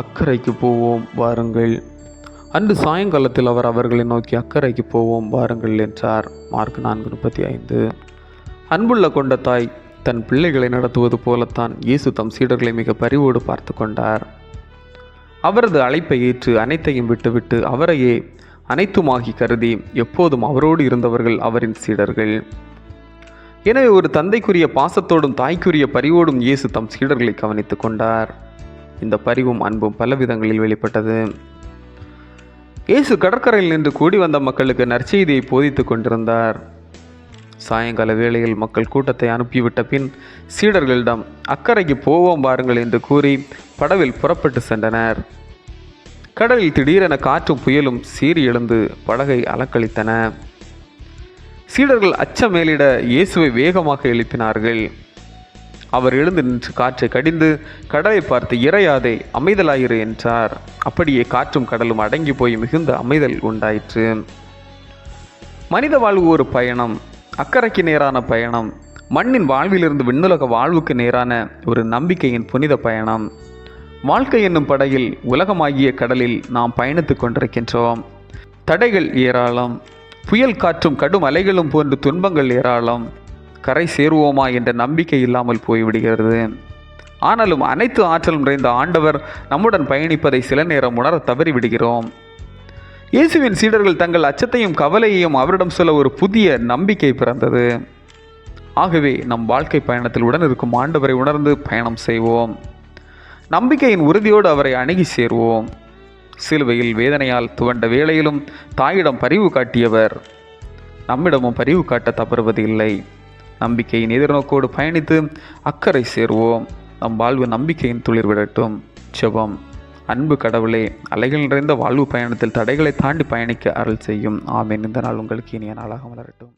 அக்கறைக்கு போவோம் வாருங்கள். அன்று சாயங்காலத்தில் அவர் அவர்களை நோக்கி அக்கறைக்கு போவோம் வாருங்கள் என்றார். மார்க் நான்கு முப்பத்தி ஐந்து அன்புள்ள கொண்ட தாய் தன் பிள்ளைகளை நடத்துவது போலத்தான் இயேசு தம் சீடர்களை மிக பரிவோடு பார்த்து கொண்டார். அவரது அழைப்பை ஏற்று அனைத்தையும் விட்டுவிட்டு அவரையே அனைத்துமாகி கருதி எப்போதும் அவரோடு இருந்தவர்கள் அவரின் சீடர்கள். எனவே ஒரு தந்தைக்குரிய பாசத்தோடும் தாய்க்குரிய பரிவோடும் இயேசு தம் சீடர்களை கவனித்துக் கொண்டார். இந்த பரிவும் அன்பும் பல விதங்களில் வெளிப்பட்டது. இயேசு கடற்கரையில் நின்று கூடி வந்த மக்களுக்கு நற்செய்தியை போதித்துக் கொண்டிருந்தார். சாயங்கால வேளையில் மக்கள் கூட்டத்தை அனுப்பிவிட்ட பின் சீடர்களிடம் அக்கறைக்கு போவோம் பாருங்கள் என்று கூறி படவில் புறப்பட்டு சென்றனர். கடலில் திடீரென காற்றும் புயலும் சீறி எழுந்து படகை அலக்களித்தன சீடர்கள் அச்சமேலிட இயேசுவை வேகமாக எழுப்பினார்கள். அவர் எழுந்து நின்று காற்றை கடிந்து கடலை பார்த்து இறையாதே அமைதலாயிரு என்றார். அப்படியே காற்றும் கடலும் அடங்கி போய் மிகுந்த அமைதல் உண்டாயிற்று. மனித வாழ்வு ஒரு பயணம் அக்கறைக்கு நேரான பயணம் மண்ணின் வாழ்விலிருந்து விண்ணுலக வாழ்வுக்கு நேரான ஒரு நம்பிக்கையின் புனித பயணம். வாழ்க்கை என்னும் படையில் உலகமாகிய கடலில் நாம் பயணித்துக் கொண்டிருக்கின்றோம். தடைகள் ஏராளம் புயல் காற்றும் கடும் அலைகளும் போன்ற துன்பங்கள் ஏராளம் கரை சேருவோமா என்ற நம்பிக்கை இல்லாமல் போய்விடுகிறது. ஆனாலும் அனைத்து ஆற்றல் நிறைந்த ஆண்டவர் நம்முடன் பயணிப்பதை சில நேரம் உணர தவறிவிடுகிறோம். இயேசுவின் சீடர்கள் தங்கள் அச்சத்தையும் கவலையையும் அவரிடம் சொல்ல ஒரு புதிய நம்பிக்கை பிறந்தது. ஆகவே நம் வாழ்க்கை பயணத்தில் உடன் இருக்கும் ஆண்டவரை உணர்ந்து பயணம் செய்வோம். நம்பிக்கையின் உறுதியோடு அவரை அணுகி சேர்வோம். சிலுவையில் வேதனையால் துவண்ட வேளையிலும் தாயிடம் பரிவு காட்டியவர். நம்மிடமும் பரிவு காட்ட தவறுவது இல்லை. நம்பிக்கையின் எதிர்நோக்கோடு பயணித்து அக்கறை சேர்வோம். நம் வாழ்வு நம்பிக்கையின் துளிர் விடட்டும். செபம் அன்பு கடவுளே அலைகள் நிறைந்த வாழ்வு பயணத்தில் தடைகளை தாண்டி பயணிக்க அருள் செய்யும். ஆமேன். இந்த நாள் உங்களுக்கு இனிய நாளாக மலரட்டும்.